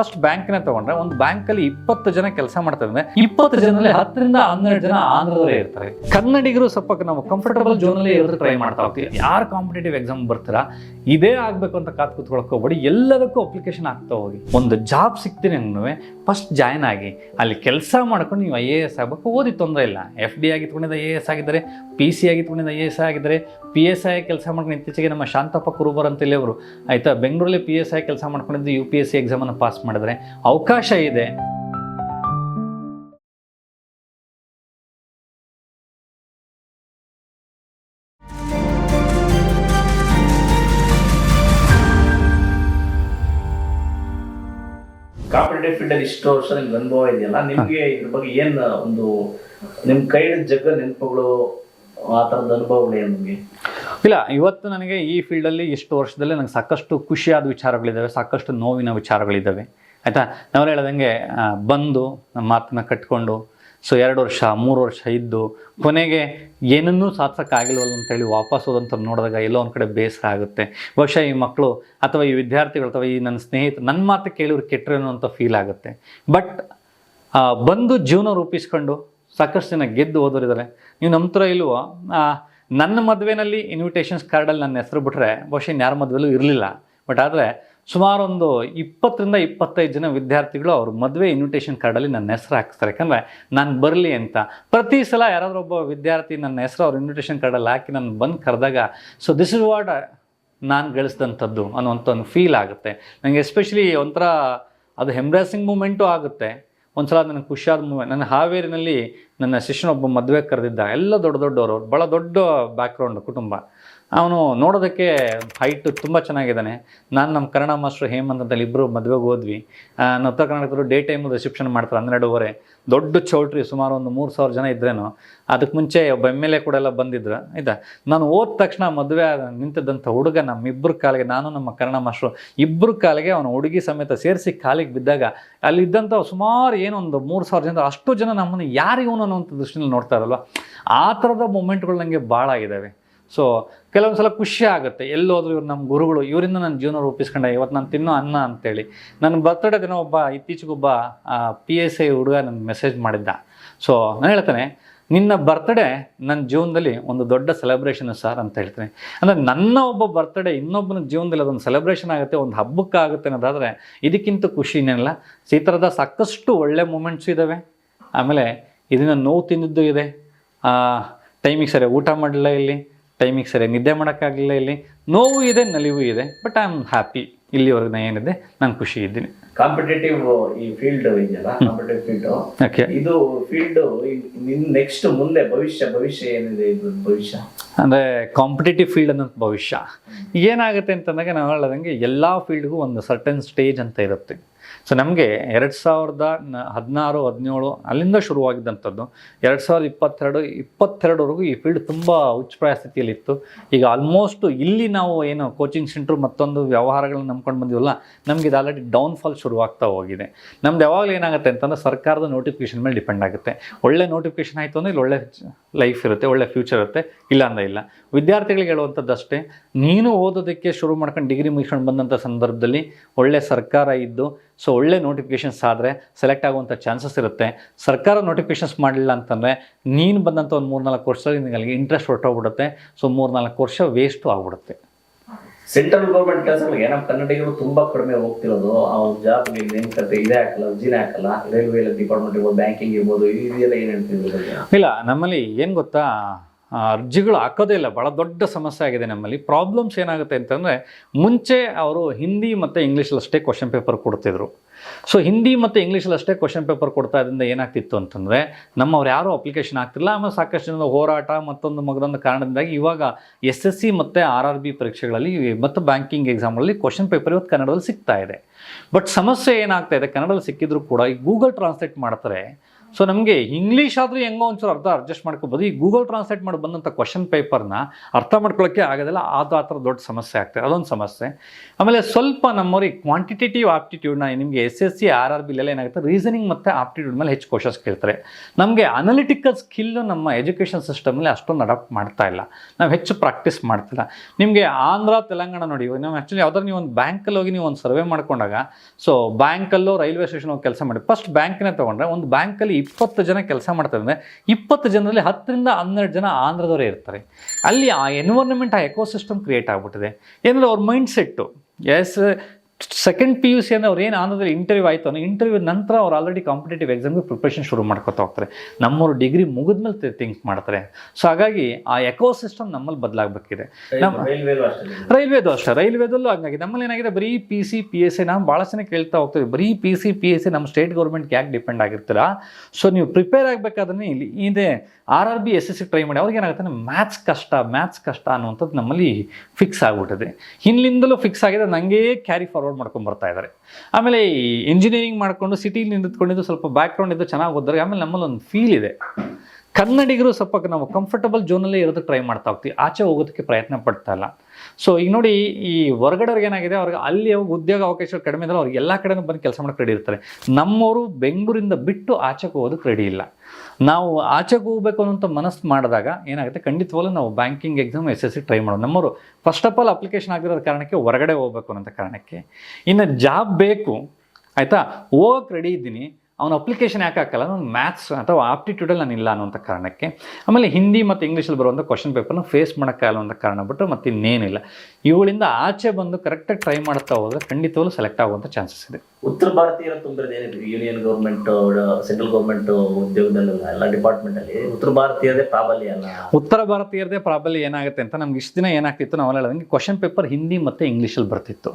First ಬ್ಯಾಂಕ್ನ ತಗೊಂಡ್ರೆ ಒಂದು ಬ್ಯಾಂಕಲ್ಲಿ ಇಪ್ಪತ್ತು ಜನ ಕೆಲಸ ಮಾಡ್ತಾರೆ ಅಂದ್ರೆ ಇಪ್ಪತ್ತು ಜನರಲ್ಲಿ ಹತ್ತರಿಂದ ಹನ್ನೆರಡು ಜನ ಆಂಧ್ರದವರೇ ಇರ್ತಾರೆ. ಕನ್ನಡಿಗರು ಸ್ವಲ್ಪ ನಾವು ಕಂಫರ್ಟಬಲ್ ಜೋನಲ್ಲೇ ಇರೋದು ಟ್ರೈ ಮಾಡ್ತಾ ಹೋಗ್ತೀವಿ. ಯಾರು ಕಾಂಪಿಟೇಟಿವ್ ಎಕ್ಸಾಮ್ ಬರ್ತೀರಾ? ಇದೇ ಆಗಬೇಕು ಅಂತ ಕಾತು ಕೂತ್ಕೊಳಕ್ ಹೋಗ್ಬೇಡಿ. ಎಲ್ಲದಕ್ಕೂ ಅಪ್ಲಿಕೇಶನ್ ಆಗ್ತಾ ಹೋಗಿ. ಒಂದು ಜಾಬ್ ಸಿಗ್ತೀನಿ ಅಂದ್ರೆ ಫಸ್ಟ್ ಜಾಯ್ನ್ ಆಗಿ. ಅಲ್ಲಿ ಕೆಲಸ ಮಾಡ್ಕೊಂಡು ನೀವು ಐ ಎ ಎಸ್ ಆಗಬೇಕು. ಓದಿ ತೊಂದರೆ ಇಲ್ಲ. ಎಫ್ ಡಿ ಆಗಿ ತೊಗೊಂಡಿದ್ದ ಐ ಎ ಎಸ್ ಆಗಿದ್ದಾರೆ. ಪಿ ಸಿ ಆಗಿ ತೊಗೊಂಡಿದ್ದ ಐ ಎ ಎಸ್ ಆಗಿದ್ದಾರೆ. ಪಿ ಎಸ್ ಐ ಕೆಲಸ ಮಾಡ್ಕೊಂಡು ಇತ್ತೀಚೆಗೆ ನಮ್ಮ ಶಾಂತಪ್ಪ ಕುರುಬರ್ ಅಂತೇಳಿ ಅವರು ಆಯ್ತಾ? ಬೆಂಗಳೂರಲ್ಲಿ ಪಿ ಎಸ್ ಐ ಕೆಲಸ ಮಾಡ್ಕೊಂಡಿದ್ದು ಯು ಪಿ ಎಸ್ ಸಿ ಎಕ್ಸಾಮನ್ನು ಪಾಸ್ ಮಾಡಿದ್ರೆ ಅವಕಾಶ ಇದೆ. ಕಾಂಪಿಟೇಟಿವ್ ಫೀಲ್ಡ್ ಅಲ್ಲಿ ಇಷ್ಟು ವರ್ಷ ನಿಮ್ಗೆ ಅನುಭವ ಇದೆಯಲ್ಲ ನಿಮ್ಗೆ ಇದ್ರ ಬಗ್ಗೆ ಏನ್ ಒಂದು ನಿಮ್ ಕೈ ಜಗ್ಗ ನೆನಪುಗಳು ಆ ತರದ ಅನುಭವಗಳು ಏನ್ ನಿಮ್ಗೆ? ಇಲ್ಲ ಇವತ್ತು ನನಗೆ ಈ ಫೀಲ್ಡಲ್ಲಿ ಇಷ್ಟು ವರ್ಷದಲ್ಲಿ ನನಗೆ ಸಾಕಷ್ಟು ಖುಷಿಯಾದ ವಿಚಾರಗಳಿದ್ದಾವೆ ಸಾಕಷ್ಟು ನೋವಿನ ವಿಚಾರಗಳಿದ್ದಾವೆ. ಆಯಿತಾ? ನಾವು ಹೇಳ್ದಂಗೆ ಬಂದು ನಮ್ಮ ಮಾತನ್ನ ಕಟ್ಕೊಂಡು ಸೊ ಎರಡು ವರ್ಷ ಮೂರು ವರ್ಷ ಇದ್ದು ಕೊನೆಗೆ ಏನನ್ನೂ ಸಾಧಿಸೋಕ್ಕಾಗಿಲ್ವಲ್ಲ ಅಂತೇಳಿ ವಾಪಸ್ ಹೋದಂಥ ನೋಡಿದಾಗ ಎಲ್ಲೋ ಒಂದು ಕಡೆ ಬೇಸರ ಆಗುತ್ತೆ. ಬಹುಶಃ ಈ ಮಕ್ಕಳು ಅಥವಾ ಈ ವಿದ್ಯಾರ್ಥಿಗಳು ಅಥವಾ ಈ ನನ್ನ ಸ್ನೇಹಿತರು ನನ್ನ ಮಾತು ಕೇಳಿವ್ರು ಕೆಟ್ಟರೇನೋ ಅಂತ ಫೀಲ್ ಆಗುತ್ತೆ. ಬಟ್ ಬಂದು ಜೀವನ ರೂಪಿಸ್ಕೊಂಡು ಸಾಕಷ್ಟು ಜನ ಗೆದ್ದು ಓದೋರಿದ್ದಾರೆ ನೀವು ನಂಬ್ತರ ಇಲ್ವೋ? ಆ, ನನ್ನ ಮದುವೆನಲ್ಲಿ ಇನ್ವಿಟೇಷನ್ಸ್ ಕಾರ್ಡಲ್ಲಿ ನನ್ನ ಹೆಸರು ಬಿಟ್ಟರೆ ಬಹುಶಃ ಇನ್ಯಾರ ಮದುವೆಲೂ ಇರಲಿಲ್ಲ. ಬಟ್ ಆದರೆ ಸುಮಾರು ಒಂದು ಇಪ್ಪತ್ತರಿಂದ ಇಪ್ಪತ್ತೈದು ಜನ ವಿದ್ಯಾರ್ಥಿಗಳು ಅವ್ರ ಮದುವೆ ಇನ್ವಿಟೇಷನ್ ಕಾರ್ಡಲ್ಲಿ ನನ್ನ ಹೆಸರು ಹಾಕಿಸ್ತಾರೆ. ಯಾಕಂದರೆ ನಾನು ಬರಲಿ ಅಂತ. ಪ್ರತಿ ಸಲ ಯಾರಾದರೂ ಒಬ್ಬ ವಿದ್ಯಾರ್ಥಿ ನನ್ನ ಹೆಸರು ಅವ್ರ ಇನ್ವಿಟೇಷನ್ ಕಾರ್ಡಲ್ಲಿ ಹಾಕಿ ನಾನು ಬಂದು ಕರೆದಾಗ ಸೊ ದಿಸ್ ಇಸ್ ವಾಟ್ ನಾನು ಗಳಿಸಿದಂಥದ್ದು ಅನ್ನುವಂಥ ಒಂದು ಫೀಲ್ ಆಗುತ್ತೆ. ನನಗೆ ಎಸ್ಪೆಷಲಿ ಒಂಥರ ಅದು ಹೆಮ್ರಾಸಿಂಗ್ ಮೂಮೆಂಟು ಆಗುತ್ತೆ. ಒಂದ್ಸಲ ನನಗೆ ಖುಷಿಯಾದ ಮೂಮೆಂಟ್ ನನ್ನ ಹಾವೇರಿನಲ್ಲಿ ನನ್ನ ಶಿಷ್ಯನೊಬ್ಬ ಮದುವೆ ಕರೆದಿದ್ದ. ಎಲ್ಲ ದೊಡ್ಡ ದೊಡ್ಡವರು. ಭಾಳ ದೊಡ್ಡ ಬ್ಯಾಕ್ಗ್ರೌಂಡ್ ಕುಟುಂಬ. ಅವನು ನೋಡೋದಕ್ಕೆ ಹೈಟ್ ತುಂಬ ಚೆನ್ನಾಗಿದ್ದಾನೆ. ನಾನು ನಮ್ಮ ಕನ್ನಡ ಮಾಸ್ಟರ್ ಹೇಮಂತ್ ಅಂತಲ್ಲಿ ಇಬ್ಬರು ಮದುವೆಗೆ ಹೋದ್ವಿ. ನಾನು ಉತ್ತರ ಕರ್ನಾಟಕದವರು ಡೇ ಟೈಮ್ ರಿಸೆಪ್ಷನ್ ಮಾಡ್ತಾರೆ, ಹನ್ನೆರಡುವರೆ. ದೊಡ್ಡ ಚೌಲ್ಟ್ರಿ ಸುಮಾರು ಒಂದು ಮೂರು ಸಾವಿರ ಜನ ಇದ್ರೇನು ಅದಕ್ಕೆ ಮುಂಚೆ ಒಬ್ಬ ಎಂ ಎಲ್ ಎ ಕೂಡ ಎಲ್ಲ ಬಂದಿದ್ರು. ಆಯಿತಾ? ನಾನು ಹೋದ ತಕ್ಷಣ ಮದುವೆ ನಿಂತಿದ್ದಂಥ ಹುಡುಗ ನಮ್ಮಿಬ್ಬರ ಕಾಲಿಗೆ, ನಾನು ನಮ್ಮ ಕನ್ನಡ ಮಾಸ್ಟ್ರು ಇಬ್ಬರು ಕಾಲಿಗೆ ಅವನ ಹುಡುಗಿ ಸಮೇತ ಸೇರಿಸಿ ಕಾಲಿಗೆ ಬಿದ್ದಾಗ ಅಲ್ಲಿದ್ದಂಥ ಸುಮಾರು ಏನೊಂದು ಮೂರು ಸಾವಿರ ಜನ, ಅಷ್ಟು ಜನ ನಮ್ಮನ್ನು ಯಾರಿಗೂ ಅನ್ನೋಂಥ ದೃಷ್ಟಿನಲ್ಲಿ ನೋಡ್ತಾ ಇರಲ್ವ? ಆ ಥರದ ಮೂಮೆಂಟ್ಗಳು ನನಗೆ ಭಾಳ ಆಗಿದ್ದಾವೆ ಸೊ ಕೆಲವೊಂದು ಸಲ ಖುಷಿ ಆಗುತ್ತೆ. ಎಲ್ಲೋದ್ರು ಇವ್ರು ನಮ್ಮ ಗುರುಗಳು, ಇವರಿಂದ ನನ್ನ ಜೀವನ ರೂಪಿಸ್ಕೊಂಡೆ ಇವತ್ತು ನಾನು ತಿನ್ನೋ ಅನ್ನ ಅಂತೇಳಿ. ನನ್ನ ಬರ್ತಡೇ ದಿನ ಒಬ್ಬ, ಇತ್ತೀಚೆಗೊಬ್ಬ ಪಿ ಎಸ್ ಐ ಹುಡುಗ ನನಗೆ ಮೆಸೇಜ್ ಮಾಡಿದ್ದ. ಸೊ ನಾನು ಹೇಳ್ತಾನೆ, ನಿನ್ನ ಬರ್ತ್ಡೇ ನನ್ನ ಜೀವನದಲ್ಲಿ ಒಂದು ದೊಡ್ಡ ಸೆಲೆಬ್ರೇಷನ್ ಸರ್ ಅಂತ ಹೇಳ್ತೀನಿ. ಅಂದರೆ ನನ್ನ ಒಬ್ಬ ಬರ್ತ್ಡೇ ಇನ್ನೊಬ್ಬನ ಜೀವನದಲ್ಲಿ ಅದೊಂದು ಸೆಲೆಬ್ರೇಷನ್ ಆಗುತ್ತೆ, ಒಂದು ಹಬ್ಬಕ್ಕೆ ಆಗುತ್ತೆ ಅನ್ನೋದಾದರೆ ಇದಕ್ಕಿಂತ ಖುಷಿ ಇನ್ನೇನಿಲ್ಲ. ಈ ಥರದ ಸಾಕಷ್ಟು ಒಳ್ಳೆ ಮೂಮೆಂಟ್ಸು ಇದ್ದಾವೆ ಆಮೇಲೆ ಇದನ್ನು ನೋವು ತಿಂದಿದ್ದು ಇದೆ. ಟೈಮಿಗೆ ಸರಿ ಊಟ ಮಾಡಲಿಲ್ಲ ಇಲ್ಲಿ. ಟೈಮಿಗೆ ಸರಿ ನಿದ್ದೆ ಮಾಡೋಕ್ಕಾಗಲಿಲ್ಲ ಇಲ್ಲಿ. ನೋವು ಇದೆ ನಲಿವು ಇದೆ ಬಟ್ ಐ ಆಮ್ ಹ್ಯಾಪಿ ಇಲ್ಲಿವರೆಗೂ ನಾನು ಏನಿದೆ ನಾನು ಖುಷಿ ಇದ್ದೀನಿ. ಕಾಂಪಿಟೇಟಿವ್ ಈ ಫೀಲ್ಡ್ ಇದೆಯಲ್ಲ ಕಾಂಪಿಟೇಟಿವ್ ಫೀಲ್ಡ್ ಓಕೆ ಇದು ಫೀಲ್ಡ್ ನಿನ್ ನೆಕ್ಸ್ಟ್ ಮುಂದೆ ಭವಿಷ್ಯ ಭವಿಷ್ಯ ಏನಿದೆ ಇದು ಭವಿಷ್ಯ? ಅಂದರೆ ಕಾಂಪಿಟೇಟಿವ್ ಫೀಲ್ಡ್ ಅನ್ನೋದು ಭವಿಷ್ಯ. ಏನಾಗುತ್ತೆ ಅಂತಂದಾಗ ನಾವು ಹೇಳೋದಂಗೆ ಎಲ್ಲ ಫೀಲ್ಡ್ಗೂ ಒಂದು ಸರ್ಟನ್ ಸ್ಟೇಜ್ ಅಂತ ಇರುತ್ತೆ. ಸೊ ನಮಗೆ ಎರಡು ಸಾವಿರದ ಹದಿನಾರು, ಹದಿನೇಳು ಅಲ್ಲಿಂದ ಶುರುವಾಗಿದ್ದಂಥದ್ದು. ಎರಡು ಸಾವಿರದ ಇಪ್ಪತ್ತೆರಡು ಇಪ್ಪತ್ತೆರಡುವರೆಗೂ ಈ ಫೀಲ್ಡ್ ತುಂಬ ಉಚ್ಚಪ್ರಾಯ ಸ್ಥಿತಿಯಲ್ಲಿತ್ತು ಈಗ ಆಲ್ಮೋಸ್ಟ್ ಇಲ್ಲಿ ನಾವು ಏನು ಕೋಚಿಂಗ್ ಸೆಂಟ್ರು ಮತ್ತೊಂದು ವ್ಯವಹಾರಗಳನ್ನ ನಂಬ್ಕೊಂಡು ಬಂದಿವಲ್ಲ, ನಮಗೆ ಇದು ಆಲ್ರೆಡಿ ಡೌನ್ಫಾಲ್ ಶುರುವಾಗ್ತಾ ಹೋಗಿದೆ. ನಮ್ದು ಯಾವಾಗಲೂ ಏನಾಗುತ್ತೆ ಅಂತಂದ್ರೆ ಸರ್ಕಾರದ ನೋಟಿಫಿಕೇಶನ್ ಮೇಲೆ ಡಿಪೆಂಡ್ ಆಗುತ್ತೆ. ಒಳ್ಳೆ ನೋಟಿಫಿಕೇಶನ್ ಆಯಿತು ಅಂದರೆ ಇಲ್ಲಿ ಒಳ್ಳೆ ಲೈಫ್ ಇರುತ್ತೆ, ಒಳ್ಳೆ ಫ್ಯೂಚರ್ ಇರುತ್ತೆ, ಇಲ್ಲ ಅಂದ್ರೆ ಇಲ್ಲ. ವಿದ್ಯಾರ್ಥಿಗಳಿಗೆ ಹೇಳುವಂಥದ್ದು ಅಷ್ಟೇ, ನೀನು ಓದೋದಕ್ಕೆ ಶುರು ಮಾಡ್ಕೊಂಡು ಡಿಗ್ರಿ ಮುಗಿಸ್ಕೊಂಡು ಬಂದಂಥ ಸಂದರ್ಭದಲ್ಲಿ ಒಳ್ಳೆ ಸರ್ಕಾರ ಇದ್ದು ಸೊ ಒಳ್ಳೆ ನೋಟಿಫಿಕೇಶನ್ಸ್ ಆದರೆ ಸೆಲೆಕ್ಟ್ ಆಗುವಂಥ ಚಾನ್ಸಸ್ ಇರುತ್ತೆ. ಸರ್ಕಾರ ನೋಟಿಫಿಕೇಶನ್ಸ್ ಮಾಡಲಿಲ್ಲ ಅಂತಂದರೆ ನೀನು ಬಂದಂಥ ಒಂದು ಮೂರ್ನಾಲ್ಕು ವರ್ಷದಲ್ಲಿ ನಿನಗೆ ಇಂಟ್ರೆಸ್ಟ್ ಹೊರಟೋಗ್ಬಿಡುತ್ತೆ. ಸೊ ಮೂರ್ನಾಲ್ಕು ವರ್ಷ ವೇಸ್ಟು ಆಗ್ಬಿಡುತ್ತೆ. ಸೆಂಟ್ರಲ್ ಗೌರ್ಮೆಂಟ್ ಕೆಲಸಗಳಿಗೆ ನಮ್ಮ ಕನ್ನಡಿಗರು ತುಂಬಾ ಕಡಿಮೆ ಹೋಗ್ತಿರೋದು. ಅವ್ರ ಜಾಬ್ಗೆ ನೇಮಕತೆ ಇದೇ ಹಾಕಲ್ಲ ಅರ್ಜಿನೇ ಹಾಕಲ್ಲ. ರೈಲ್ವೆ ಡಿಪಾರ್ಟ್ಮೆಂಟ್ ಇರ್ಬೋದು ಬ್ಯಾಂಕಿಂಗ್ ಇರ್ಬೋದು ಇದೆಲ್ಲ ಏನು ಹೇಳ್ತಿದ್ರು ಇಲ್ಲ ನಮ್ಮಲ್ಲಿ ಏನು ಗೊತ್ತಾ? ಅರ್ಜಿಗಳು ಹಾಕೋದೇ ಇಲ್ಲ. ಭಾಳ ದೊಡ್ಡ ಸಮಸ್ಯೆ ಆಗಿದೆ ನಮ್ಮಲ್ಲಿ. ಪ್ರಾಬ್ಲಮ್ಸ್ ಏನಾಗುತ್ತೆ ಅಂತಂದರೆ, ಮುಂಚೆ ಅವರು ಹಿಂದಿ ಮತ್ತು ಇಂಗ್ಲೀಷಲ್ಲಷ್ಟೇ ಕ್ವಶನ್ ಪೇಪರ್ ಕೊಡ್ತಿದ್ರು. ಸೊ ಹಿಂದಿ ಮತ್ತು ಇಂಗ್ಲೀಷಲ್ಲಷ್ಟೇ ಕ್ವಶನ್ ಪೇಪರ್ ಕೊಡ್ತಾ ಇದರಿಂದ ಏನಾಗ್ತಿತ್ತು ಅಂತಂದರೆ, ನಮ್ಮವ್ರು ಯಾರೂ ಅಪ್ಲಿಕೇಶನ್ ಆಗ್ತಿಲ್ಲ ಆಮೇಲೆ ಸಾಕಷ್ಟು ಜನದ ಹೋರಾಟ ಮತ್ತೊಂದು ಮಗದೊಂದು ಕಾರಣದಿಂದಾಗಿ ಇವಾಗ ಎಸ್ ಎಸ್ ಸಿ ಮತ್ತು ಆರ್ ಆರ್ ಬಿ ಪರೀಕ್ಷೆಗಳಲ್ಲಿ ಮತ್ತು ಬ್ಯಾಂಕಿಂಗ್ ಎಕ್ಸಾಮ್ಗಳಲ್ಲಿ ಕ್ವಶನ್ ಪೇಪರ್ ಇವತ್ತು ಕನ್ನಡದಲ್ಲಿ ಸಿಗ್ತಾ ಇದೆ. ಬಟ್ ಸಮಸ್ಯೆ ಏನಾಗ್ತಾ ಇದೆ? ಕನ್ನಡದಲ್ಲಿ ಸಿಕ್ಕಿದ್ರು ಕೂಡ ಈ ಗೂಗಲ್ ಟ್ರಾನ್ಸ್ಲೇಟ್ ಮಾಡ್ತಾರೆ. ಸೊ ನಮಗೆ ಇಂಗ್ಲೀಷ್ ಆದರೂ ಹೆಂಗೋ ಒಂಚೂರು ಅರ್ಧ ಅಡ್ಜಸ್ಟ್ ಮಾಡ್ಕೋಬೋದು. ಈ ಗೂಗಲ್ ಟ್ರಾನ್ಸ್ಲೇಟ್ ಮಾಡಿ ಬಂದಂಥ ಕ್ವಶನ್ ಪೇಪರ್ನ ಅರ್ಥ ಮಾಡ್ಕೊಳ್ಳೋಕ್ಕೆ ಆಗೋದಿಲ್ಲ. ಅದು ಆ ಥರ ದೊಡ್ಡ ಸಮಸ್ಯೆ ಆಗ್ತದೆ. ಅದೊಂದು ಸಮಸ್ಯೆ. ಆಮೇಲೆ ಸ್ವಲ್ಪ ನಮ್ಮವ್ರಿಗೆ ಕ್ವಾಂಟಿಟೇಟಿವ್ ಆಪ್ಟಿಟ್ಯೂಡ್ನ ನಿಮಗೆ S S C R R ಬಿಲೆಲ್ಲ ಏನಾಗುತ್ತೆ? ರೀಸನಿಂಗ್ ಮತ್ತು ಆಪ್ಟಿಟ್ಯೂಡ್ ಮೇಲೆ ಹೆಚ್ಚು ಕೋಶಸ್ ಕೇಳ್ತಾರೆ. ನಮಗೆ ಅನಲಿಟಿಕಲ್ ಸ್ಕಿಲ್ಲು ನಮ್ಮ ಎಜುಕೇಷನ್ ಸಿಸ್ಟಮಲ್ಲಿ ಅಷ್ಟೊಂದು ಅಡಾಪ್ಟ್ ಮಾಡ್ತಾ ಇಲ್ಲ. ನಾವು ಹೆಚ್ಚು ಪ್ರಾಕ್ಟೀಸ್ ಮಾಡ್ತಿಲ್ಲ. ನಿಮಗೆ ಆಂಧ್ರ, ತೆಲಂಗಾಣ ನೋಡಿ. ನಾವು ಆ್ಯಕ್ಚುಲಿ ಯಾವ್ದಾದ್ರು ನೀವು ಒಂದು ಬ್ಯಾಂಕಲ್ಲಿ ಹೋಗಿ ನೀವು ಒಂದು ಸರ್ವೆ ಮಾಡ್ಕೊಂಡಾಗ ಸೊ ಬ್ಯಾಂಕಲ್ಲೋ ರೈಲ್ವೆ ಸ್ಟೇಷನ್ ಹೋಗಿ ಕೆಲಸ ಮಾಡಿ ಫಸ್ಟ್ ಬ್ಯಾಂಕ್ನೇ ತೊಗೊಂಡ್ರೆ ಒಂದು ಬ್ಯಾಂಕಲ್ಲಿ ಇಪ್ಪತ್ತು ಜನ ಕೆಲಸ ಮಾಡ್ತಾರೆ ಅಂದರೆ ಇಪ್ಪತ್ತು ಜನರಲ್ಲಿ ಹತ್ತರಿಂದ ಹನ್ನೆರಡು ಜನ ಆಂಧ್ರದವರೇ ಇರ್ತಾರೆ. ಅಲ್ಲಿ ಆ ಎನ್ವೈರ್ನ್ಮೆಂಟ್ ಆ ಎಕೋಸಿಸ್ಟಮ್ ಕ್ರಿಯೇಟ್ ಆಗಿಬಿಟ್ಟಿದೆ. ಏನಂದ್ರೆ ಅವ್ರ mindset is second P U C ಅಂದರೆ ಅವ್ರು ಏನು ಇಂಟರ್ವ್ಯೂ ಆಯಿತು ಅನ್ನೋ ಇಂಟರ್ವ್ಯೂ ನಂತರ ಅವ್ರು ಆಲ್ರೆಡಿ ಕಾಂಪಿಟೇಟಿವ್ ಎಕ್ಸಾಮ್ಗೆ ಪ್ರಿಪ್ರೇಷನ್ ಶುರು ಮಾಡ್ಕೊತಾ ಹೋಗ್ತಾರೆ. ನಮ್ಮವರು ಡಿಗ್ರಿ ಮುಗಿದ್ಮೇಲೆ ಥಿಂಕ್ ಮಾಡ್ತಾರೆ. ಸೊ ಹಾಗಾಗಿ ಆ ಎಕೋಸಿಸ್ಟಮ್ ನಮ್ಮಲ್ಲಿ ಬದಲಾಗಬೇಕಿದೆ. ನಮ್ಮ ರೈಲ್ವೇದು ಅಷ್ಟೇ ರೈಲ್ವೇದಲ್ಲೂ ಹಂಗಾಗಿ. ನಮ್ಮಲ್ಲಿ ಏನಾಗಿದೆ ಬರೀ P C P S C ನಾವು ಭಾಳ ಜನ ಕೇಳ್ತಾ ಹೋಗ್ತೀವಿ. ಬರೀ P C P S C ನಮ್ಮ ಸ್ಟೇಟ್ ಗೌರ್ಮೆಂಟ್ಗೆ ಯಾಕೆ ಡಿಪೆಂಡ್ ಆಗಿರ್ತೀರಾ? ಸೊ ನೀವು ಪ್ರಿಪೇರ್ ಆಗಬೇಕಾದ್ರೆ ಇಲ್ಲಿ ಇದೆ R R B S S C try ಮಾಡಿ ಅವ್ರಿಗೆ ಏನಾಗುತ್ತೆ ಮ್ಯಾಥ್ಸ್ ಕಷ್ಟ ಮ್ಯಾಥ್ಸ್ ಕಷ್ಟ ಅನ್ನುವಂಥದ್ದು ನಮ್ಮಲ್ಲಿ ಫಿಕ್ಸ್ ಆಗಿಬಿಟ್ಟಿದೆ. ಹಿಂದಿಂದಲೂ ಫಿಕ್ಸ್ ಆಗಿದೆ ನನಗೆ ಕ್ಯಾರಿ ಫಾರ್ವರ್ಡ್ ಮಾಡ್ಕೊಂಡು ಬರ್ತಾ ಇದ್ದಾರೆ ಆಮೇಲೆ ಈ ಇಂಜಿನಿಯರಿಂಗ್ ಮಾಡಿಕೊಂಡು ಸಿಟಿಲಿ ನಿಂತ್ಕೊಂಡಿದ್ದು ಸ್ವಲ್ಪ ಬ್ಯಾಕ್ಗ್ರೌಂಡ್ ಇದ್ದು ಚೆನ್ನಾಗಿ ಓದಿದ್ರೆ ಆಮೇಲೆ ನಮ್ಮಲ್ಲಿ ಒಂದು ಫೀಲ್ ಇದೆ. ಕನ್ನಡಿಗರು ಸ್ವಲ್ಪ ನಾವು ಕಂಫರ್ಟಬಲ್ ಝೋನಲ್ಲೇ ಇರೋದಕ್ಕೆ ಟ್ರೈ ಮಾಡ್ತಾ ಹೋಗ್ತೀವಿ. ಆಚೆ ಹೋಗೋದಕ್ಕೆ ಪ್ರಯತ್ನ ಪಡ್ತಾ ಇಲ್ಲ. ಸೊ ಈಗ ನೋಡಿ ಈ ಹೊರಗಡೆವ್ರಿಗೆ ಏನಾಗಿದೆ? ಅವ್ರಿಗೆ ಅಲ್ಲಿ ಉದ್ಯೋಗ ಅವಕಾಶಗಳು ಕಡಿಮೆ ಇದ್ರೆ ಅವ್ರಿಗೆ ಎಲ್ಲ ಕಡೆನೂ ಬಂದು ಕೆಲಸ ಮಾಡೋಕ್ಕೆ ರೆಡಿ ಇರ್ತಾರೆ. ನಮ್ಮವರು ಬೆಂಗಳೂರಿಂದ ಬಿಟ್ಟು ಆಚೆಗೆ ಹೋಗೋದಕ್ಕೆ ರೆಡಿ ಇಲ್ಲ. ನಾವು ಆಚೆಗೆ ಹೋಗ್ಬೇಕು ಅನ್ನೋಂಥ ಮನಸ್ಸು ಮಾಡಿದಾಗ ಏನಾಗುತ್ತೆ? ಖಂಡಿತವಾಗ್ಲೂ ನಾವು banking exam S S C try ಮಾಡೋದು. ನಮ್ಮವರು ಫಸ್ಟ್ ಆಫ್ ಆಲ್ ಅಪ್ಲಿಕೇಶನ್ ಆಗಿರೋದ ಕಾರಣಕ್ಕೆ ಹೊರಗಡೆ ಹೋಗ್ಬೇಕು ಅನ್ನೋಂಥ ಕಾರಣಕ್ಕೆ. ಇನ್ನು ಜಾಬ್ ಬೇಕು, ಆಯಿತಾ? ಹೋಗಕ್ಕೆ ರೆಡಿ ಇದ್ದೀನಿ. ಅವನ ಅಪ್ಲಿಕೇಶನ್ ಯಾಕೆ ಹಾಕಲ್ಲ? ನಾನು ಮ್ಯಾಥ್ಸ್ ಅಥವಾ ಆಪ್ಟಿಟ್ಯೂಡಲ್ಲಿ ನಾನು ಇಲ್ಲ ಅನ್ನೋಂಥ ಕಾರಣಕ್ಕೆ. ಆಮೇಲೆ ಹಿಂದಿ ಮತ್ತು ಇಂಗ್ಲೀಷಲ್ಲಿ ಬರುವಂಥ ಕ್ವಶನ್ ಪೇಪರ್ನ ಫೇಸ್ ಮಾಡೋಕ್ಕಾಗಲ್ಲ ಅಂತ ಕಾರಣ ಬಿಟ್ಟು ಮತ್ತು ಇನ್ನೇನಿಲ್ಲ ಇವುಗಳಿಂದ ಆಚೆ ಬಂದು ಕರೆಕ್ಟಾಗಿ ಟ್ರೈ ಮಾಡ್ತಾ ಹೋದರೆ ಖಂಡಿತವಾಗ್ಲೂ ಸೆಲೆಕ್ಟ್ ಆಗುವಂಥ ಚಾನ್ಸಸ್ ಇದೆ. ಉತ್ತರ ಭಾರತೀಯರ ತುಂಬಿರೋದು ಏನಿದೆ ಯೂನಿಯನ್ ಗೌರ್ಮೆಂಟ್ ಸೆಂಟ್ರಲ್ ಗೌರ್ಮೆಂಟ್ ಉದ್ಯೋಗದಲ್ಲೆಲ್ಲ ಎಲ್ಲ ಡಿಪಾರ್ಟ್ಮೆಂಟ್ ಅಲ್ಲಿ ಉತ್ತರ ಭಾರತೀಯರದೇ ಪ್ರಾಬಲ್ಯ ಅಲ್ಲ. ಉತ್ತರ ಭಾರತೀಯರದೇ ಪ್ರಾಬಲ್ಯ ಏನಾಗುತ್ತೆ ಅಂತ ನಮ್ಗೆ ಇಷ್ಟು ದಿನ ಏನಾಗ್ತಿತ್ತು ನಾವು ಹೇಳೋದಂಗೆ ಕ್ವಶನ್ ಪೇಪರ್ ಹಿಂದಿ ಮತ್ತು ಇಂಗ್ಲೀಷಲ್ಲಿ ಬರ್ತಿತ್ತು.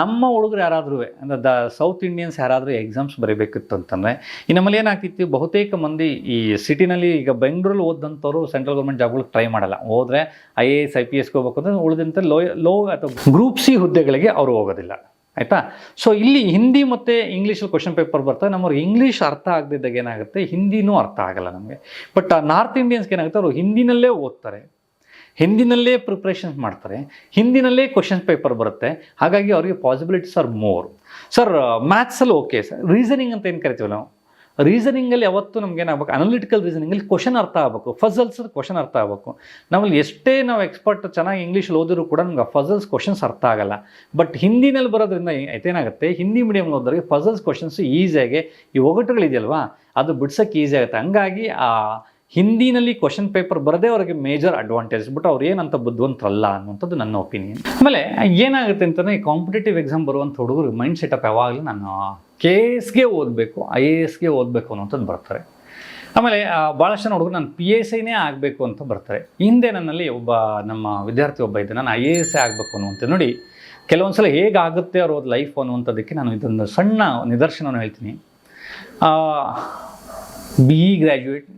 ನಮ್ಮ ಹುಡುಗರು ಯಾರಾದ್ರೂ ಅಂದರೆ ದ ಸೌತ್ ಇಂಡಿಯನ್ಸ್ ಯಾರಾದರೂ ಎಕ್ಸಾಮ್ಸ್ ಬರೀಬೇಕಿತ್ತು ಅಂತಂದರೆ ಈ ನಮ್ಮಲ್ಲಿ ಏನಾಗ್ತಿತ್ತು, ಬಹುತೇಕ ಮಂದಿ ಈ ಸಿಟಿನಲ್ಲಿ ಈಗ ಬೆಂಗಳೂರಲ್ಲಿ ಓದಂಥವ್ರು ಸೆಂಟ್ರಲ್ ಗೌರ್ಮೆಂಟ್ ಜಾಬ್ಗಳಿಗೆ ಟ್ರೈ ಮಾಡಲ್ಲ. ಹೋದರೆ I A S I P ಎಸ್ಗೆ ಹೋಗ್ಬೇಕು ಅಂದರೆ ಉಳಿದಂತೆ ಲೋ ಲೋ ಅಥವಾ ಗ್ರೂಪ್ ಸಿ ಹುದ್ದೆಗಳಿಗೆ ಅವರು ಹೋಗೋದಿಲ್ಲ. ಆಯಿತಾ? ಸೊ ಇಲ್ಲಿ ಹಿಂದಿ ಮತ್ತು ಇಂಗ್ಲೀಷಲ್ಲಿ ಕ್ವಶನ್ ಪೇಪರ್ ಬರ್ತದೆ. ನಮ್ಮವ್ರಿಗೆ ಇಂಗ್ಲೀಷ್ ಅರ್ಥ ಆಗದಿದ್ದಾಗ ಏನಾಗುತ್ತೆ? ಹಿಂದಿನೂ ಅರ್ಥ ಆಗಲ್ಲ ನಮಗೆ. ಬಟ್ ನಾರ್ತ್ ಇಂಡಿಯನ್ಸ್ಗೆ ಏನಾಗುತ್ತೆ? ಅವರು ಹಿಂದಿನಲ್ಲೇ ಓದ್ತಾರೆ. ಹಿಂದಿನಲ್ಲೇ ಪ್ರಿಪ್ರೇಷನ್ಸ್ ಮಾಡ್ತಾರೆ. ಹಿಂದಿನಲ್ಲೇ ಕ್ವಶನ್ ಪೇಪರ್ ಬರುತ್ತೆ. ಹಾಗಾಗಿ ಅವರಿಗೆ ಪಾಸಿಬಿಲಿಟೀಸ್ ಆರ್ ಮೋರ್ ಸರ್ ಮ್ಯಾಥ್ಸಲ್ಲಿ ಓಕೆ ಸರ್ ರೀಸನಿಂಗ್ ಅಂತ ಏನು ಕರಿತೀವಿ ನಾವು? ರೀಸನಿಂಗಲ್ಲಿ ಯಾವತ್ತು ನಮ್ಗೆ ಏನಾಗಬೇಕು ಅನಲಿಟಿಕಲ್ ರೀಸನಿಂಗಲ್ಲಿ ಕ್ವಶನ್ ಅರ್ಥ ಆಗಬೇಕು. ಫಸಲ್ಸ್ ಕ್ವಶನ್ ಅರ್ಥ ಆಗಬೇಕು. ನಮ್ಮಲ್ಲಿ ಎಷ್ಟೇ ನಾವು ಎಕ್ಸ್ಪರ್ಟ್ ಚೆನ್ನಾಗಿ ಇಂಗ್ಲೀಷಲ್ಲಿ ಓದಿದ್ರು ಕೂಡ ನಮ್ಗೆ ಫಸಲ್ಸ್ ಕ್ವಶನ್ಸ್ ಅರ್ಥ ಆಗಲ್ಲ. ಬಟ್ ಹಿಂದಿನಲ್ಲಿ ಬರೋದ್ರಿಂದ ಏನಾಗುತ್ತೆ ಹಿಂದಿ ಮೀಡಿಯಮ್ ಓದೋರಿಗೆ ಫಸಲ್ಸ್ ಕ್ವಶನ್ಸ್ ಈಸಿಯಾಗಿ ಈ ಒಗಟುಗಳಿದೆಯಲ್ವಾ? ಅದು ಬಿಡ್ಸೋಕ್ಕೆ ಈಸಿ ಆಗುತ್ತೆ. ಹಂಗಾಗಿ ಆ ಹಿಂದಿನಲ್ಲಿ ಕ್ವಶನ್ ಪೇಪರ್ ಬರದೇ ಅವರಿಗೆ ಮೇಜರ್ ಅಡ್ವಾಂಟೇಜ್ ಬಟ್ ಅವ್ರು ಏನಂತ ಬುದ್ಧಿವಂತರಲ್ಲ ಅನ್ನುವಂಥದ್ದು ನನ್ನ ಒಪಿನಿಯನ್ ಆಮೇಲೆ ಏನಾಗುತ್ತೆ ಈ ಕಾಂಪಿಟೇಟಿವ್ ಎಕ್ಸಾಮ್ ಬರುವಂಥ ಹುಡುಗರು ಮೈಂಡ್ ಸೆಟಪ್ ಯಾವಾಗಲೂ ನಾನು ಕೆ ಎಸ್ಗೆ ಓದಬೇಕು, ಐ ಎ ಎಸ್ಗೆ ಓದಬೇಕು ಅನ್ನೋಂಥದ್ದು ಬರ್ತಾರೆ. ಆಮೇಲೆ ಭಾಳಷ್ಟು ಜನ ಹುಡುಗರು ನಾನು ಪಿ ಎಸ್ ಐನೇ ಆಗಬೇಕು ಅಂತ ಬರ್ತಾರೆ. ಹಿಂದೆ ನನ್ನಲ್ಲಿ ಒಬ್ಬ, ನಮ್ಮ ವಿದ್ಯಾರ್ಥಿ ಒಬ್ಬ ಇದ್ದ, ನಾನು ಐ ಎ ಎಸ್ ಆಗಬೇಕು ಅನ್ನುವಂಥ ನೋಡಿ ಕೆಲವೊಂದು ಸಲ ಹೇಗಾಗುತ್ತೆ ಅವ್ರದ್ದು ಲೈಫ್ ಅನ್ನುವಂಥದ್ದಕ್ಕೆ ನಾನು ಇದೊಂದು ಸಣ್ಣ ನಿದರ್ಶನವನ್ನು ಹೇಳ್ತೀನಿ. ಬಿ ಇ ಗ್ರ್ಯಾಜುಯೇಟ್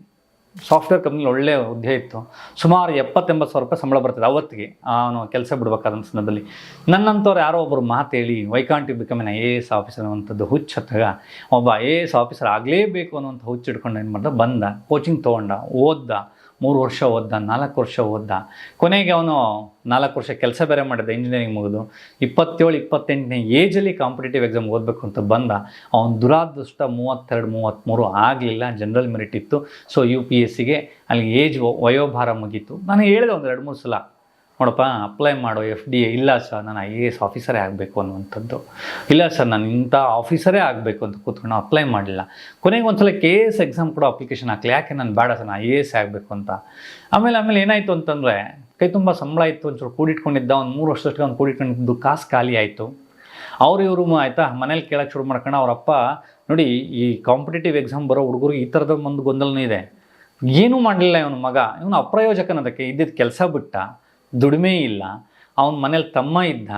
ಸಾಫ್ಟ್ವೇರ್ ಕಂಪ್ನಿಲಿ ಒಳ್ಳೆಯ ಹುದ್ದೆ ಇತ್ತು. ಸುಮಾರು ಎಪ್ಪತ್ತೆಂಬತ್ತು ಸಾವಿರ ರೂಪಾಯಿ ಸಂಬಳ ಬರ್ತದೆ ಅವತ್ತಿಗೆ ಅವನು ಕೆಲಸ ಬಿಡಬೇಕಾದ ಸಂದರ್ಭದಲ್ಲಿ. ನನ್ನಂಥವ್ರು ಯಾರೋ ಒಬ್ಬರು ಮಾತು ಹೇಳಿ why can't become an I A S officer ಅನ್ನುವಂಥದ್ದು ಹುಚ್ಚತ್ತಾಗ ಒಬ್ಬ ಐ ಎ ಎಸ್ ಆಫೀಸರ್ ಆಗಲೇಬೇಕು ಅನ್ನುವಂಥ ಹುಚ್ಚು ಹಿಡ್ಕೊಂಡು ಏನು ಮಾಡ್ದ? ಬಂದ ಕೋಚಿಂಗ್ ತೊಗೊಂಡ, ಓದ್ದ, ಮೂರು ವರ್ಷ ಓದ್ದ, ನಾಲ್ಕು ವರ್ಷ ಓದ್ದ. ಕೊನೆಗೆ ಅವನು ನಾಲ್ಕು ವರ್ಷ ಕೆಲಸ ಬೇರೆ ಮಾಡಿದ ಇಂಜಿನಿಯರಿಂಗ್ ಮುಗಿದು. ಇಪ್ಪತ್ತೇಳು, ಇಪ್ಪತ್ತೆಂಟನೇ ಏಜಲ್ಲಿ ಕಾಂಪಿಟೇಟಿವ್ ಎಕ್ಸಾಮ್ ಓದಬೇಕು ಅಂತ ಬಂದ. ಅವನ ದುರಾದೃಷ್ಟ ಮೂವತ್ತೆರಡು ಮೂವತ್ತ್ಮೂರು ಆಗಲಿಲ್ಲ ಜನರಲ್ ಮೆರಿಟ್ ಇತ್ತು. ಸೊ ಯು ಪಿ ಎಸ್ ಸಿಗೆ ಅಲ್ಲಿ ಏಜ್ ವಯೋಭಾರ ಮುಗೀತು. ನಾನು ಹೇಳಿದೆ ಒಂದು ಎರಡು, ಮೂರು ಸಲ. ನೋಡಪ್ಪ ಅಪ್ಲೈ ಮಾಡೋ ಎಫ್ ಡಿ ಎ ಇಲ್ಲ ಸರ್ ನಾನು ಐ ಎ ಎಸ್ ಆಫೀಸರೇ ಆಗಬೇಕು ಅನ್ನುವಂಥದ್ದು. ಇಲ್ಲ ಸರ್ ನಾನು ಇಂಥ ಆಫೀಸರೇ ಆಗಬೇಕು ಅಂತ ಕೂತ್ಕೊಂಡು ಅಪ್ಲೈ ಮಾಡಲಿಲ್ಲ. ಕೊನೆಗೆ ಒಂದ್ಸಲ ಕೆ ಎ ಎಸ್ ಎಕ್ಸಾಮ್ ಕೂಡ ಅಪ್ಲಿಕೇಶನ್ ಹಾಕಲಿ. ಯಾಕೆ ನಾನು ಬೇಡ ಸರ್ ನಾನು ಐ ಎ ಎಸ್ ಆಗಬೇಕು ಅಂತ. ಆಮೇಲೆ ಆಮೇಲೆ ಏನಾಯಿತು ಅಂತಂದರೆ, ಕೈ ತುಂಬ ಸಂಬಳ ಇತ್ತು, ಒಂಚೂರು ಕೂಡಿಟ್ಕೊಂಡಿದ್ದ, ಒಂದು ಮೂರು ವರ್ಷದಷ್ಟು ಅವ್ನು ಕೂಡಿಟ್ಕೊಂಡಿದ್ದು ಕಾಸು ಖಾಲಿ ಆಯಿತು. ಅವ್ರು ಇವರು ಆಯಿತಾ, ಮನೇಲಿ ಕೇಳೋಕೆ ಶುರು ಮಾಡ್ಕೊಂಡು ಅವರಪ್ಪ ನೋಡಿ, ಈ ಕಾಂಪಿಟೇಟಿವ್ ಎಕ್ಸಾಮ್ ಬರೋ ಹುಡುಗರಿಗೆ ಈ ಥರದ ಒಂದು ಗೊಂದಲನೂ ಇದೆ. ಏನೂ ಮಾಡಲಿಲ್ಲ ಇವನು ಮಗ. ಇವನು ಅಪ್ರಯೋಜಕನದಕ್ಕೆ ಇದ್ದಿದ್ದು ಕೆಲಸ ಬಿಟ್ಟ. ದುಡಿಮೆ ಇಲ್ಲ, ಅವನ ಮನೇಲಿ ತಮ್ಮ ಇದ್ದ,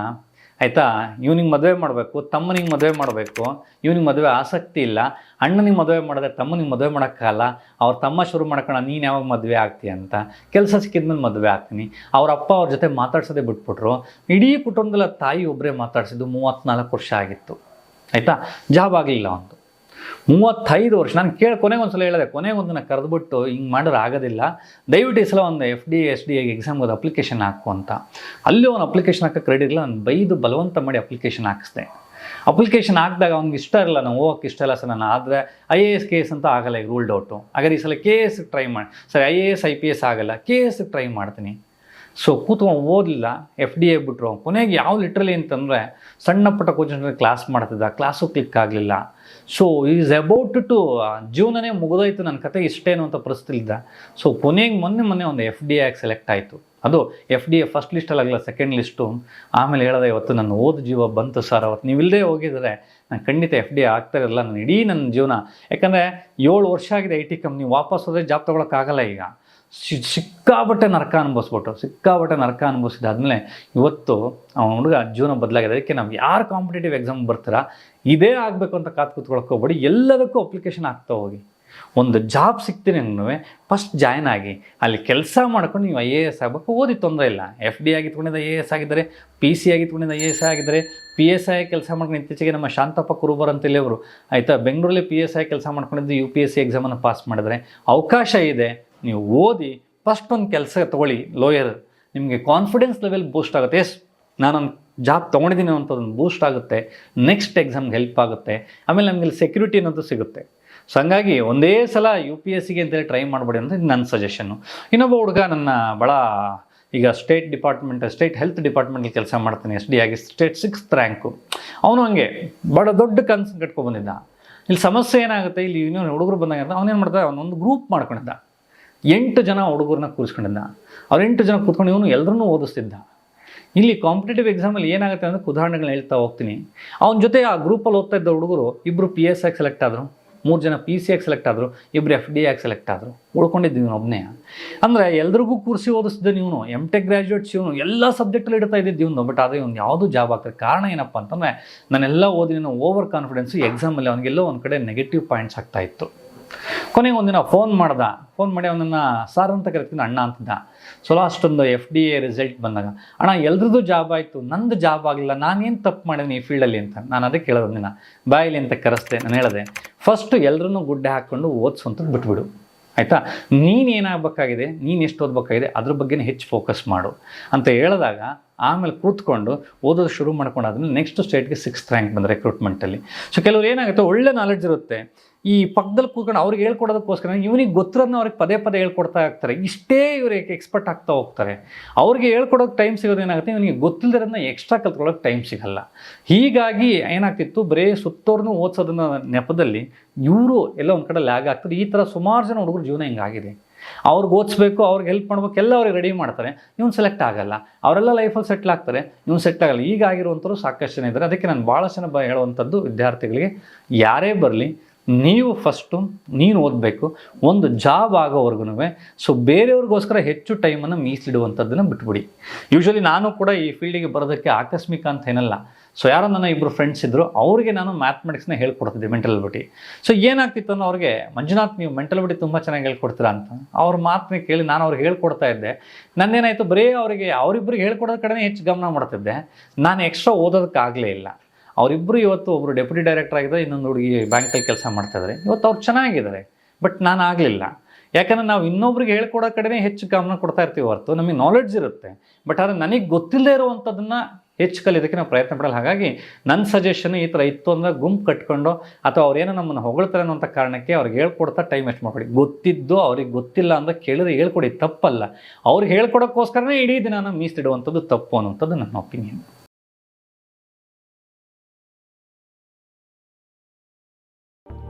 ಆಯಿತಾ? ಇವನಿಗೆ ಮದುವೆ ಮಾಡಬೇಕು, ತಮ್ಮನಿಗೆ ಮದುವೆ ಮಾಡಬೇಕು, ಇವನಿಗೆ ಮದುವೆ ಆಸಕ್ತಿ ಇಲ್ಲ, ಅಣ್ಣನಿಗೆ ಮದುವೆ ಮಾಡಿದ್ರೆ ತಮ್ಮನಿಗೆ ಮದುವೆ ಮಾಡೋಕ್ಕಾಗಲ್ಲ, ಅವ್ರ ತಮ್ಮ ಶುರು ಮಾಡ್ಕೊಳ್ಳೋ ನೀನು ಯಾವಾಗ ಮದುವೆ ಆಗ್ತೀಯ ಅಂತ. ಕೆಲಸ ಸಿಕ್ಕಿದ್ಮೇಲೆ ಮದುವೆ ಆಗ್ತೀನಿ. ಅವ್ರ ಅಪ್ಪ ಅವ್ರ ಜೊತೆ ಮಾತಾಡ್ಸೋದೇ ಬಿಟ್ಬಿಟ್ರು. ಇಡೀ ಕುಟುಂಬದಲ್ಲ ತಾಯಿ ಒಬ್ಬರೇ ಮಾತಾಡ್ಸಿದ್ದು ಮೂವತ್ತ್ನಾಲ್ಕು ವರ್ಷ ಆಗಿತ್ತು. ಆಯಿತಾ? ಜಾಬ್ ಆಗಲಿಲ್ಲ ಒಂದು ಮೂವತ್ತೈದು ವರ್ಷ, ನಾನು ಕೇಳಿ ಕೊನೆಗೆ ಒಂದ್ಸಲ ಹೇಳಿದೆ, ಕೊನೆಗೆ ಒಂದನ್ನು ಕರೆದ್ಬಿಟ್ಟು ಹಿಂಗೆ ಮಾಡಿದ್ರೆ ಆಗೋದಿಲ್ಲ. ದಯವಿಟ್ಟು ಈ ಸಲ ಒಂದು ಎಫ್ ಡಿ ಎಸ್ ಡಿ ಎಕ್ಸಾಮ್ಗೆ ಒಂದು ಅಪ್ಲಿಕೇಶನ್ ಹಾಕು ಅಂತ. ಅಲ್ಲಿ ಒಂದು ಅಪ್ಲಿಕೇಶನ್ ಹಾಕೋಕ್ಕೆ ಕ್ರೆಡಿಟ್ ಇಲ್ಲ, ನಾನು ಬೈದು ಬಲವಂತ ಮಾಡಿ ಅಪ್ಲಿಕೇಶನ್ ಹಾಕಿಸ್ದೆ. ಅಪ್ಲಿಕೇಶನ್ ಹಾಕಿದಾಗ ಅವ್ನಿಗೆ ಇಷ್ಟ ಇರಲ್ಲ, ನಾನು ಹೋಗಕ್ಕೆ ಇಷ್ಟ ಇಲ್ಲ ಸರ್, ನಾನು ಆದರೆ I A S K S ಅಂತ ಆಗಲ್ಲ ಈಗ ರೂಲ್ಡ್ ಔಟು ಹಾಗಾದ್ರೆ ಈ ಸಲ ಕೆ ಎಸ್ ಟ್ರೈ ಮಾಡಿ, ಸರಿ I A S I P S ಆಗಲ್ಲ ಕೆ ಎಸ್ ಟ್ರೈ ಮಾಡ್ತೀನಿ. ಸೊ ಕೂತ್ಕೊಂಡು ಓದಲಿಲ್ಲ ಎಫ್ ಡಿ ಎ ಬಿಟ್ಟರು ಕೊನೆಗೆ ಯಾವ ಲಿಟ್ರಲಿ ಅಂತಂದರೆ, ಸಣ್ಣ ಪುಟ್ಟ ಕೋಚಿಂಗ್ ಕ್ಲಾಸ್ ಮಾಡ್ತಿದ್ದ. ಕ್ಲಾಸು ಕ್ಲಿಕ್ ಆಗಲಿಲ್ಲ. ಸೊ ಈಸ್ ಅಬೌಟ್ ಟು ಜೀವನನೇ ಮುಗಿದೋಯ್ತು ನನ್ನ ಕತೆ. ಇಷ್ಟೇನು ಅಂತ ಪರಿಸ್ಥಿತಿಲಿದ್ದ ಸೊ ಕೊನೆಗೆ ಮೊನ್ನೆ ಮೊನ್ನೆ ಒಂದು ಎಫ್ ಡಿ ಆಗಿ ಸೆಲೆಕ್ಟ್ ಆಯಿತು. ಅದು ಎಫ್ ಡಿ ಎ ಫಸ್ಟ್ ಲಿಸ್ಟಲ್ಲಾಗಲ್ಲ ಸೆಕೆಂಡ್ ಲಿಸ್ಟು ಆಮೇಲೆ ಹೇಳಿದೆ, ಇವತ್ತು ನನ್ನ ಓದು ಜೀವ ಬಂತು ಸರ್ ಅವತ್ತು ನೀವು ಇಲ್ಲದೆ ಹೋಗಿದ್ರೆ ನಾನು ಖಂಡಿತ ಎಫ್ ಡಿ ಆಗ್ತಾ ಇರಲ್ಲ. ನಾನು ಇಡೀ ನನ್ನ ಜೀವನ. ಯಾಕಂದರೆ ಏಳು ವರ್ಷ ಆಗಿದೆ ಐ ಟಿ ಕಂಪ್ನಿ ವಾಪಸ್ ಹೋದರೆ ಜಾಬ್ ತೊಗೊಳಕ್ಕಾಗಲ್ಲ ಈಗ. ಸಿಕ್ಕಾಬಟ್ಟೆ ನರಕ ಅನುಭವಿಸ್ಬಿಟ್ಟು ಸಿಕ್ಕಾಬಟ್ಟೆ ನರಕ ಅನುಭವಿಸಿದಾದ್ಮೇಲೆ ಇವತ್ತು ಅವನ ಹುಡುಗ ಜೀವನ ಬದಲಾಗಿದೆ. ಅದಕ್ಕೆ ನಾವು ಯಾರು ಕಾಂಪಿಟೇಟಿವ್ ಎಕ್ಸಾಮ್ ಬರ್ತೀರಾ? ಇದೇ ಆಗಬೇಕು ಅಂತ ಕಾತು ಕೂತ್ಕೊಳಕ್ಕೆ ಹೋಗ್ಬೇಡಿ. ಎಲ್ಲದಕ್ಕೂ ಅಪ್ಲಿಕೇಶನ್ ಆಗ್ತಾ ಹೋಗಿ. ಒಂದು ಜಾಬ್ ಸಿಗ್ತೀನಿ ಅಂದ್ರೂ ಫಸ್ಟ್ ಜಾಯ್ನ್ ಆಗಿ. ಅಲ್ಲಿ ಕೆಲಸ ಮಾಡ್ಕೊಂಡು ನೀವು ಐ ಎ ಎಸ್ ಆಗಬೇಕು. ಓದಿ ತೊಂದರೆ ಇಲ್ಲ. ಎಫ್ ಡಿ ಆಗಿ ತೊಗೊಂಡಿದ್ದ ಐ ಎ ಎಸ್ ಆಗಿದ್ದರೆ. ಪಿ ಸಿ ಆಗಿ ತೊಗೊಂಡಿದ್ದ ಐ ಎ ಎಸ್ ಆಗಿದ್ದರೆ. ಪಿ ಎಸ್ ಐ ಕೆಲಸ ಮಾಡ್ಕೊಂಡು ಇತ್ತೀಚೆಗೆ ನಮ್ಮ ಶಾಂತಪ್ಪ ಕುರುಬರ್ ಅಂತ ಅವರು ಆಯಿತಾ? ಬೆಂಗಳೂರಲ್ಲಿ ಪಿ ಎಸ್ ಐ ಕೆಲಸ ಮಾಡ್ಕೊಂಡಿದ್ದು ಯು ಪಿ ಎಸ್ ಸಿ ಎಕ್ಸಾಮನ್ನು ಪಾಸ್ ಮಾಡಿದ್ರೆ ಅವಕಾಶ ಇದೆ. ನೀವು ಓದಿ ಫಸ್ಟ್ ಒಂದು ಕೆಲಸ ತೊಗೊಳ್ಳಿ ಲೋಯರ್ ನಿಮಗೆ ಕಾನ್ಫಿಡೆನ್ಸ್ ಲೆವೆಲ್ ಬೂಸ್ಟ್ ಆಗುತ್ತೆ. ಎಸ್ ನಾನೊಂದು ಜಾಬ್ ತೊಗೊಂಡಿದ್ದೀನಿ ಒಂದು ಬೂಸ್ಟ್ ಆಗುತ್ತೆ. ನೆಕ್ಸ್ಟ್ ಎಕ್ಸಾಮ್ಗೆ ಹೆಲ್ಪ್ ಆಗುತ್ತೆ. ಆಮೇಲೆ ನಮಗೆ ಸೆಕ್ಯೂರಿಟಿ ಅನ್ನೋದು ಸಿಗುತ್ತೆ. ಸೊ ಹಂಗಾಗಿ ಒಂದೇ ಸಲ ಯು ಪಿ ಎಸ್ ಸಿಗೆ ಅಂತೇಳಿ ಟ್ರೈ ಮಾಡಬೇಡಿ ಅಂತ ನನ್ನ ಸಜೆಷನ್ನು ಇನ್ನೊಬ್ಬ ಹುಡುಗ ನನ್ನ ಭಾಳ ಈಗ ಸ್ಟೇಟ್ ಡಿಪಾರ್ಟ್ಮೆಂಟ್ ಸ್ಟೇಟ್ ಹೆಲ್ತ್ ಡಿಪಾರ್ಟ್ಮೆಂಟಲ್ಲಿ ಕೆಲಸ ಮಾಡ್ತಾನೆ ಎಸ್ ಡಿ ಆಗಿ ಸ್ಟೇಟ್ ಸಿಕ್ಸ್ತ್ ರ್ಯಾಂಕು ಅವನು ಹಂಗೆ ಭಾಳ ದೊಡ್ಡ ಕನಸು ಕಟ್ಕೊಂಡು ಬಂದಿದ್ದ. ಇಲ್ಲಿ ಸಮಸ್ಯೆ ಏನಾಗುತ್ತೆ? ಇಲ್ಲಿ ಇನ್ನೊಂದು ಹುಡುಗರು ಬಂದಾಗ ಅವನೇನು ಮಾಡ್ತಾರೆ ಅವನೊಂದು ಗ್ರೂಪ್ ಮಾಡ್ಕೊಂಡಿದ್ದ. ಎಂಟು ಜನ ಹುಡುಗರನ್ನ ಕೂರಿಸ್ಕೊಂಡಿದ್ದ ಅವ್ರು ಎಂಟು ಜನ ಕೂತ್ಕೊಂಡು ಇವನು ಎಲ್ಲರನ್ನೂ ಓದಿಸ್ತಿದ್ದ. ಇಲ್ಲಿ ಕಾಂಪಿಟೇಟಿವ್ ಎಕ್ಸಾಮಲ್ಲಿ ಏನಾಗುತ್ತೆ ಅಂದರೆ ಉದಾಹರಣೆಗಳನ್ನ ಹೇಳ್ತಾ ಹೋಗ್ತೀನಿ. ಅವನ ಜೊತೆ ಆ ಗ್ರೂಪಲ್ಲಿ ಓದ್ತಾ ಇದ್ದ ಹುಡುಗರು ಇಬ್ಬರು ಪಿ ಎಸ್ ಆಗಿ ಸೆಲೆಕ್ಟ್ ಆದರು, ಮೂರು ಜನ ಪಿ ಸಿ ಆಗಿ ಸೆಲೆಕ್ಟ್ ಆದರು ಇಬ್ಬರು ಎಫ್ ಡಿ ಆಗಿ ಸೆಲೆಕ್ಟ್ ಆದರು, ಉಳ್ಕೊಂಡಿದ್ದು ಇವನು ಒಬ್ಬನೇ ಅಂದರೆ ಎಲ್ರಿಗೂ ಕೂರಿಸಿ ಓದಿಸ್ತಿದ್ದ ಇವನು ಎಂ ಟೆಕ್ ಗ್ರ್ಯಾಜುಯೇಟ್ಸ್ ಇವನು, ಎಲ್ಲ ಸಬ್ಜೆಕ್ಟಲ್ಲಿ ಇಡ್ತಾ ಇದ್ದಿದ್ದು ಇವನು ಬಟ್ ಆದರೆ ಇವ್ನು ಯಾವುದು ಜಾಬ್ ಆಗ್ತದೆ ಕಾರಣ ಏನಪ್ಪ ಅಂತಂದರೆ ನಾನೆಲ್ಲ ಓದಿನ ಓವರ್ ಕಾನ್ಫಿಡೆನ್ಸು ಎಕ್ಸಾಮಲ್ಲಿ ಅವನಿಗೆಲ್ಲೋ ಒಂದು ಕಡೆ ನೆಗೆಟಿವ್ ಪಾಯಿಂಟ್ಸ್ ಆಗ್ತಾ ಇತ್ತು. ಕೊನೆಗೆ ಒಂದಿನ ಫೋನ್ ಮಾಡ್ದ. ಫೋನ್ ಮಾಡಿ ಅವನನ್ನು, ಸಾರ್ ಅಂತ ಕರಿತೀನಿ ಅಣ್ಣ ಅಂತಿದ್ದ. ಸೊ ಲಾಸ್ಟೊಂದು ಎಫ್ ಡಿ ಎ ರಿಸಲ್ಟ್ ಬಂದಾಗ. ಅಣ್ಣ, ಎಲ್ರದ್ದು ಜಾಬ್ ಆಯಿತು. ನಂದು ಜಾಬ್ ಆಗಲಿಲ್ಲ. ನಾನೇನು ತಪ್ಪು ಮಾಡಿದ್ದೀನಿ ಈ ಫೀಲ್ಡಲ್ಲಿ ಅಂತ. ನಾನು ಅದಕ್ಕೆ ಕೇಳೋದು ಒಂದಿನ ಬಾಯಿಲಿ ಅಂತ ಕರೆಸ್ದೆ. ನಾನು ಹೇಳಿದೆ. ಫಸ್ಟ್ ಎಲ್ಲರನ್ನೂ ಗುಡ್ಡೆ ಹಾಕ್ಕೊಂಡು ಓದಿಸುವಂಥದ್ದು ಬಿಟ್ಬಿಡು. ಆಯಿತಾ? ನೀನು ಏನಾಗಬೇಕಾಗಿದೆ? ನೀನು ಎಷ್ಟು ಓದಬೇಕಾಗಿದೆ? ಅದ್ರ ಬಗ್ಗೆನೇ ಹೆಚ್ಚು ಫೋಕಸ್ ಮಾಡು. ಅಂತ ಹೇಳಿದಾಗ, ಆಮೇಲೆ ಕೂತ್ಕೊಂಡು ಓದೋದು ಶುರು ಮಾಡ್ಕೊಂಡಾದ್ಮೇಲೆ ನೆಕ್ಸ್ಟ್ ಸ್ಟೇಟ್ಗೆ ಸಿಕ್ಸ್ತ್ ರ್ಯಾಂಕ್ ಬಂದ ರೆಕ್ರೂಟ್ಮೆಂಟಲ್ಲಿ ಸೊ ಕೆಲವ್ರು ಏನಾಗುತ್ತೆ? ಒಳ್ಳೆ ನಾಲೆಡ್ಜ್ ಇರುತ್ತೆ. ಈ ಪಕ್ಕದಲ್ಲಿ ಕೂತ್ಕೊಂಡು ಅವ್ರಿಗೆ ಹೇಳ್ಕೊಡೋದಕ್ಕೋಸ್ಕರ ಇವನಿಗೆ ಗೊತ್ತಿರೋದನ್ನ ಅವ್ರಿಗೆ ಪದೇ ಪದೇ ಹೇಳ್ಕೊಡ್ತಾ ಆಗ್ತಾರೆ ಇಷ್ಟೇ ಇವ್ರಿಗೆ ಎಕ್ಸ್ಪರ್ಟ್ ಆಗ್ತಾ ಹೋಗ್ತಾರೆ. ಅವ್ರಿಗೆ ಹೇಳ್ಕೊಡೋಕೆ ಟೈಮ್ ಸಿಗೋದು ಏನಾಗುತ್ತೆ? ಇವನಿಗೆ ಗೊತ್ತಿಲ್ಲದಿರೋದನ್ನ ಎಕ್ಸ್ಟ್ರಾ ಕಲ್ತ್ಕೊಳ್ಳೋಕೆ ಟೈಮ್ ಸಿಗಲ್ಲ. ಹೀಗಾಗಿ ಏನಾಗ್ತಿತ್ತು? ಬರೀ ಸುತ್ತೋರ್ನು ಓದಿಸೋದನ್ನ ನೆಪದಲ್ಲಿ ಇವರು ಎಲ್ಲ ಒಂದು ಕಡೆ ಲ್ಯಾಗ್ ಆಗ್ತದೆ. ಈ ಥರ ಸುಮಾರು ಜನ ಹುಡುಗರು ಜೀವನ ಹಿಂಗಾಗಿದೆ ಅವ್ರಿಗೆ ಓದಿಸ್ಬೇಕು, ಅವ್ರಿಗೆ ಹೆಲ್ಪ್ ಮಾಡ್ಬೇಕು, ಎಲ್ಲ ಅವ್ರಿಗೆ ರೆಡಿ ಮಾಡ್ತಾರೆ. ಇವ್ನು ಸೆಲೆಕ್ಟ್ ಆಗಲ್ಲ. ಅವರೆಲ್ಲ ಲೈಫಲ್ಲಿ ಸೆಟ್ಲ್ ಆಗ್ತಾರೆ. ಇವ್ನು ಸೆಟ್ ಆಗಲ್ಲ. ಈಗಾಗಿರುವಂಥವ್ರು ಸಾಕಷ್ಟು ಜನ ಇದ್ದಾರೆ. ಅದಕ್ಕೆ ನಾನು ಭಾಳಷ್ಟು ಜನ ಹೇಳುವಂಥದ್ದು ವಿದ್ಯಾರ್ಥಿಗಳಿಗೆ ಯಾರೇ ಬರಲಿ ನೀವು ಫಸ್ಟು ನೀನು ಓದಬೇಕು, ಒಂದು ಜಾಬ್ ಆಗೋವರೆಗೂ ಸೊ ಬೇರೆಯವ್ರಿಗೋಸ್ಕರ ಹೆಚ್ಚು ಟೈಮನ್ನು ಮೀಸಲಿಡುವಂಥದ್ದನ್ನು ಬಿಟ್ಬಿಡಿ. ಯೂಶ್ವಲಿ ನಾನು ಕೂಡ ಈ ಫೀಲ್ಡಿಗೆ ಬರೋದಕ್ಕೆ ಆಕಸ್ಮಿಕ ಅಂತ ಏನಲ್ಲ. ಸೊ ಯಾರೋ ನನ್ನ ಇಬ್ಬರು ಫ್ರೆಂಡ್ಸ್ ಇದ್ದರು ಅವರಿಗೆ ನಾನು ಮ್ಯಾಥಮೆಟಿಕ್ಸ್ನ ಹೇಳ್ಕೊಡ್ತಿದ್ದೆ ಮೆಂಟಲ್ ಬಿಟಿ ಸೊ ಏನಾಗ್ತಿತ್ತು ಅನ್ನೋ ಅವ್ರಿಗೆ, ಮಂಜುನಾಥ್ ನೀವು ಮೆಂಟಲ್ ಬಿಟಿ ತುಂಬ ಚೆನ್ನಾಗಿ ಹೇಳ್ಕೊಡ್ತೀರಾ ಅಂತ. ಅವ್ರ ಮಾತನ್ನ ಕೇಳಿ ನಾನು ಅವ್ರಿಗೆ ಹೇಳ್ಕೊಡ್ತಾ ಇದ್ದೆ. ನನ್ನೇನಾಯಿತು ಬರೀ ಅವರಿಗೆ ಅವರಿಬ್ಬರಿಗೆ ಹೇಳ್ಕೊಡೋದ ಕಡೆನೇ ಹೆಚ್ಚು ಗಮನ ಮಾಡ್ತಿದ್ದೆ. ನಾನು ಎಕ್ಸ್ಟ್ರಾ ಓದೋದಕ್ಕಾಗಲೇ ಇಲ್ಲ. ಅವರಿಬ್ಬರು ಇವತ್ತು ಒಬ್ಬರು ಡೆಪ್ಯೂಟಿ ಡೈರೆಕ್ಟರ್ ಆಗಿದ್ದಾರೆ, ಇನ್ನೊಂದು ಹುಡುಗಿ ಬ್ಯಾಂಕಲ್ಲಿ ಕೆಲಸ ಮಾಡ್ತಾ ಇದ್ದಾರೆ ಇವತ್ತು ಅವ್ರು ಚೆನ್ನಾಗಿದ್ದಾರೆ, ಬಟ್ ನಾನು ಆಗಲಿಲ್ಲ. ಯಾಕಂದರೆ ನಾವು ಇನ್ನೊಬ್ರಿಗೆ ಹೇಳ್ಕೊಡೋ ಕಡೆನೇ ಹೆಚ್ಚು ಗಮನ ಕೊಡ್ತಾ ಇರ್ತೀವಿ ಹೊರತು, ನಮಗೆ ನಾಲೆಡ್ಜ್ ಇರುತ್ತೆ. ಬಟ್ ಆದರೆ ನನಗೆ ಗೊತ್ತಿಲ್ಲದೆ ಇರುವಂಥದ್ದನ್ನು ಹೆಚ್ಚು ಕಲಿಯೋದಕ್ಕೆ ನಾವು ಪ್ರಯತ್ನ ಪಡಲ್ಲ. ಹಾಗಾಗಿ ನನ್ನ ಸಜೆಷನ್ ಈ ಥರ ಇತ್ತು ಅಂದರೆ ಗುಂಪು ಕಟ್ಕೊಂಡು ಅಥವಾ ಅವ್ರೇನೋ ನಮ್ಮನ್ನು ಹೊಗಳ್ತಾರೆ ಅನ್ನೋಂಥ ಕಾರಣಕ್ಕೆ ಅವ್ರಿಗೆ ಹೇಳ್ಕೊಡ್ತಾ ಟೈಮ್ ವೇಸ್ಟ್ ಮಾಡಿಕೊಡಿ. ಗೊತ್ತಿದ್ದು ಅವ್ರಿಗೆ ಗೊತ್ತಿಲ್ಲ ಅಂತ ಕೇಳಿದ್ರೆ ಹೇಳ್ಕೊಡಿ, ತಪ್ಪಲ್ಲ. ಅವ್ರಿಗೆ ಹೇಳ್ಕೊಡೋಕ್ಕೋಸ್ಕರನೇ ಇಡೀ ದಿನ ಮೀಸಲಿಡುವಂಥದ್ದು ತಪ್ಪು ಅನ್ನೋಂಥದ್ದು ನನ್ನ ಒಪಿನಿಯನ್